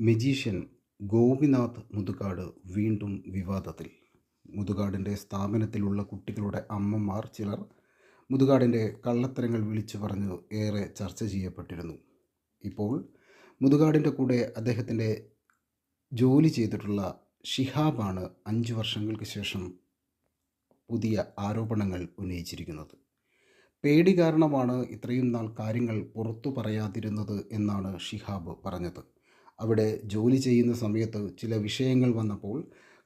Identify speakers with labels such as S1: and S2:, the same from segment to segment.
S1: Magician Gopinath Muthukad വീണ്ടും വിവാദത്തിൽ. മുതുകാടിന്റെ സ്ഥാപനത്തിലുള്ള കുട്ടികളുടെ അമ്മമാർ ചിലർ മുതുകാടിന്റെ കള്ളത്തരങ്ങൾ വിളിച്ചു പറഞ്ഞു ഏറെ ചർച്ച ചെയ്യപ്പെട്ടിരുന്നു. ഇപ്പോൾ മുതുകാടിന്റെ കൂടെ അദ്ദേഹത്തിന്റെ ജോലി ചെയ്തിട്ടുള്ള ഷിഹാബാണ് അഞ്ച് വർഷങ്ങൾക്ക് ശേഷം പുതിയ ആരോപണങ്ങൾ ഉന്നയിച്ചിരിക്കുന്നത്. പേടി കാരണമാണ് ഇത്രയും നാൾ കാര്യങ്ങൾ പുറത്തു പറയാതിരുന്നത് എന്നാണ് ഷിഹാബ് പറഞ്ഞത്. അവിടെ ജോലി ചെയ്യുന്ന സമയത്ത് ചില വിഷയങ്ങൾ വന്നപ്പോൾ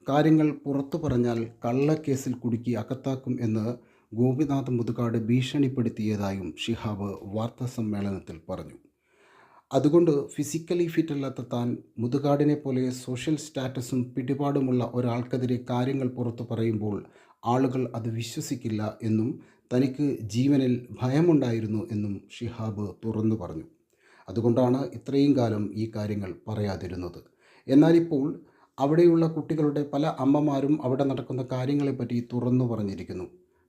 S1: കാര്യങ്ങൾ പുറത്തു പറഞ്ഞാൽ കള്ളക്കേസിൽ കുടുക്കി അകത്താക്കും എന്ന് ഗോപിനാഥ് മുതുകാട് ഭീഷണിപ്പെടുത്തിയതായും ഷിഹാബ് വാർത്താ സമ്മേളനത്തിൽ പറഞ്ഞു. അതുകൊണ്ട് ഫിസിക്കലി ഫിറ്റല്ലാത്ത താൻ മുതുകാടിനെ പോലെ സോഷ്യൽ സ്റ്റാറ്റസും പിടിപാടുമുള്ള ഒരാൾക്കെതിരെ കാര്യങ്ങൾ പുറത്തു പറയുമ്പോൾ ആളുകൾ അത് വിശ്വസിക്കില്ല എന്നും തനിക്ക് ജീവനിൽ ഭയമുണ്ടായിരുന്നു എന്നും ഷിഹാബ് തുറന്നു പറഞ്ഞു. അതുകൊണ്ടാണ് ഇത്രയും കാലം ഈ കാര്യങ്ങൾ പറയാതിരുന്നത്. എന്നാലിപ്പോൾ അവിടെയുള്ള കുട്ടികളുടെ പല അമ്മമാരും അവിടെ നടക്കുന്ന കാര്യങ്ങളെപ്പറ്റി തുറന്നു പറഞ്ഞിരിക്കുന്നു.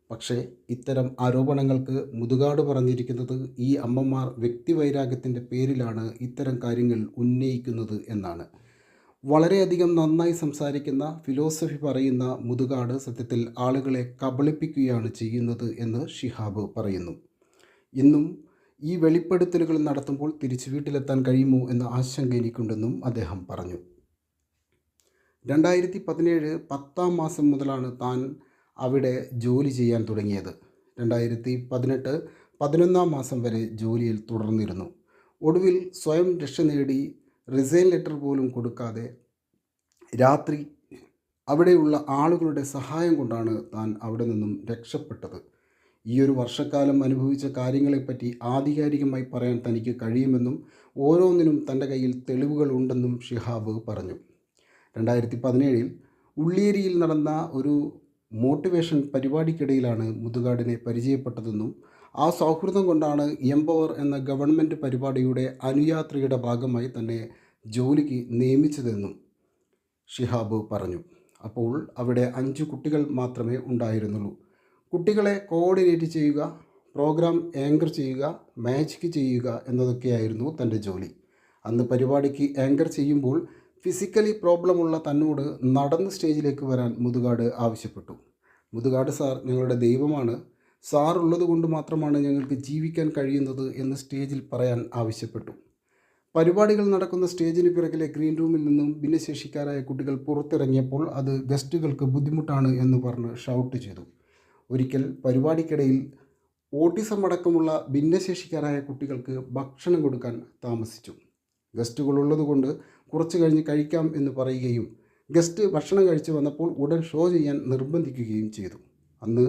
S1: പക്ഷേ ഇത്തരം ആരോപണങ്ങൾക്ക് മുതുകാട് പറഞ്ഞിരിക്കുന്നത് ഈ അമ്മമാർ വ്യക്തിവൈരാഗ്യത്തിന്റെ പേരിലാണ് ഇത്തരം കാര്യങ്ങൾ ഉന്നയിക്കുന്നത് എന്നാണ്. വളരെയധികം നന്നായി സംസാരിക്കുന്ന ഫിലോസഫി പറയുന്ന മുതുകാട് സത്യത്തിൽ ആളുകളെ കബളിപ്പിക്കുകയാണ് ചെയ്യുന്നത് എന്ന് ഷിഹാബ് പറയുന്നു. ഇന്നും ഈ വെളിപ്പെടുത്തലുകൾ നടത്തുമ്പോൾ തിരിച്ചു വീട്ടിലെത്താൻ കഴിയുമോ എന്ന ആശങ്ക എനിക്കുണ്ടെന്നും അദ്ദേഹം പറഞ്ഞു. രണ്ടായിരത്തി പതിനേഴ് പത്താം മാസം മുതലാണ് താൻ അവിടെ ജോലി ചെയ്യാൻ തുടങ്ങിയത്. രണ്ടായിരത്തി പതിനെട്ട് പതിനൊന്നാം മാസം വരെ ജോലിയിൽ തുടർന്നിരുന്നു. ഒടുവിൽ സ്വയം രക്ഷ നേടി റിസൈൻ ലെറ്റർ പോലും കൊടുക്കാതെ രാത്രി അവിടെയുള്ള ആളുകളുടെ സഹായം കൊണ്ടാണ് താൻ അവിടെ നിന്നും രക്ഷപ്പെട്ടത്. ഈ ഒരു വർഷക്കാലം അനുഭവിച്ച കാര്യങ്ങളെപ്പറ്റി ആധികാരികമായി പറയാൻ തനിക്ക് കഴിയുമെന്നും ഓരോന്നിനും തന്റെ കയ്യിൽ തെളിവുകൾ ഉണ്ടെന്നും ഷിഹാബ് പറഞ്ഞു. രണ്ടായിരത്തി പതിനേഴിൽ ഉള്ളിയേരിയിൽ നടന്ന ഒരു മോട്ടിവേഷൻ പരിപാടിക്കിടയിലാണ് മുതുകാടിനെ പരിചയപ്പെട്ടതെന്നും ആ സൗഹൃദം കൊണ്ടാണ് എംപവർ എന്ന ഗവൺമെന്റ് പരിപാടിയുടെ അനുയാത്രയുടെ ഭാഗമായി തന്നെ ജോലിക്ക് നിയമിച്ചതെന്നും ഷിഹാബ് പറഞ്ഞു. അപ്പോൾ അവിടെ അഞ്ച് കുട്ടികൾ മാത്രമേ ഉണ്ടായിരുന്നുള്ളൂ. കുട്ടികളെ കോർഡിനേറ്റ് ചെയ്യുക പ്രോഗ്രാം ആങ്കർ ചെയ്യുക മാജിക് ചെയ്യുക എന്നതൊക്കെയായിരുന്നു തന്റെ ജോലി. അന്ന് പരിപാടിക്ക് ആങ്കർ ചെയ്യുമ്പോൾ ഫിസിക്കലി പ്രോബ്ലമുള്ള തന്നോട് നടന്ന് സ്റ്റേജിലേക്ക് വരാൻ മുതുകാട് ആവശ്യപ്പെട്ടു. മുതുകാട് സാർ ഞങ്ങളുടെ ദൈവമാണ്. സാർ ഉള്ളത് കൊണ്ട് മാത്രമാണ് ഞങ്ങൾക്ക് ജീവിക്കാൻ കഴിയുന്നത് എന്ന് സ്റ്റേജിൽ പറയാൻ ആവശ്യപ്പെട്ടു. പരിപാടികൾ നടക്കുന്ന സ്റ്റേജിന് പിറകിലെ ഗ്രീൻ റൂമിൽ നിന്നും ഭിന്നശേഷിക്കാരായ കുട്ടികൾ പുറത്തിറങ്ങിയപ്പോൾ അത് ഗസ്റ്റുകൾക്ക് ബുദ്ധിമുട്ടാണ് എന്ന് പറഞ്ഞ് ഷൗട്ട് ചെയ്തു. ഒരിക്കൽ പരിപാടിക്കിടയിൽ ഓട്ടിസം അടക്കമുള്ള ഭിന്നശേഷിക്കാരായ കുട്ടികൾക്ക് ഭക്ഷണം കൊടുക്കാൻ താമസിച്ചു. ഗസ്റ്റുകൾ ഉള്ളതുകൊണ്ട് കുറച്ച് കഴിഞ്ഞ് കഴിക്കാം എന്ന് പറയുകയും ഗസ്റ്റ് ഭക്ഷണം കഴിച്ച് വന്നപ്പോൾ ഉടൻ ഷോ ചെയ്യാൻ നിർബന്ധിക്കുകയും ചെയ്തു. അന്ന്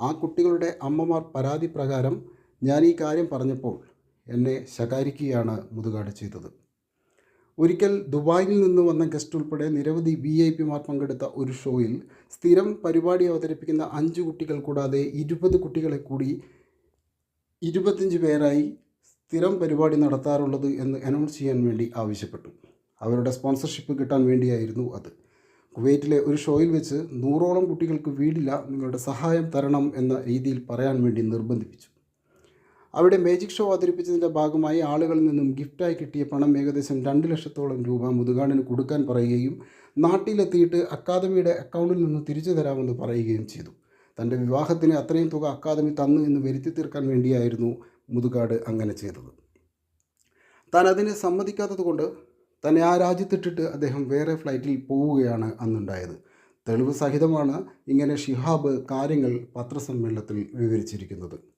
S1: ആ കുട്ടികളുടെ അമ്മമാർ പരാതി പ്രകാരം ഞാൻ ഈ കാര്യം പറഞ്ഞപ്പോൾ എന്നെ ശകാരിക്കുകയാണ് മുതുകാട് ചെയ്തത്. ഒരിക്കൽ ദുബായിൽ നിന്ന് വന്ന ഗസ്റ്റ് ഉൾപ്പെടെ നിരവധി വി ഐ പിമാർ പങ്കെടുത്ത ഒരു ഷോയിൽ സ്ഥിരം പരിപാടി അവതരിപ്പിക്കുന്ന അഞ്ച് കുട്ടികൾ കൂടാതെ ഇരുപത് കുട്ടികളെ കൂടി ഇരുപത്തഞ്ച് പേരായി സ്ഥിരം പരിപാടി നടത്താറുള്ളത് എന്ന് അനൗൺസ് ചെയ്യാൻ വേണ്ടി ആവശ്യപ്പെട്ടു. അവരുടെ സ്പോൺസർഷിപ്പ് കിട്ടാൻ വേണ്ടിയായിരുന്നു അത്. കുവൈറ്റിലെ ഒരു ഷോയിൽ വെച്ച് നൂറോളം കുട്ടികൾക്ക് വീടില്ല നിങ്ങളുടെ സഹായം തരണം എന്ന രീതിയിൽ പറയാൻ വേണ്ടി നിർബന്ധിപ്പിച്ചു. അവിടെ മാജിക് ഷോ അവതരിപ്പിച്ചതിന്റെ ഭാഗമായി ആളുകളിൽ നിന്നും ഗിഫ്റ്റായി കിട്ടിയ പണം ഏകദേശം രണ്ട് ലക്ഷത്തോളം രൂപ മുതുകാടിന് കൊടുക്കാൻ പറയുകയും നാട്ടിലെത്തിയിട്ട് അക്കാദമിയുടെ അക്കൗണ്ടിൽ നിന്ന് തിരിച്ചു തരാമെന്ന് പറയുകയും ചെയ്തു. തന്റെ വിവാഹത്തിന് അത്രയും തുക അക്കാദമി തന്നു എന്ന് വരുത്തി തീർക്കാൻ വേണ്ടിയായിരുന്നു മുതുകാട് അങ്ങനെ ചെയ്തത്. താൻ അതിനെ സമ്മതിക്കാത്തത് കൊണ്ട് തന്നെ ആ രാജ്യത്തിട്ടിട്ട് അദ്ദേഹം വേറെ ഫ്ലൈറ്റിൽ പോവുകയാണ് അന്നുണ്ടായത്. തെളിവ് സഹിതമാണ് ഇങ്ങനെ ഷിഹാബ് കാര്യങ്ങൾ പത്രസമ്മേളനത്തിൽ വിവരിച്ചിരിക്കുന്നത്.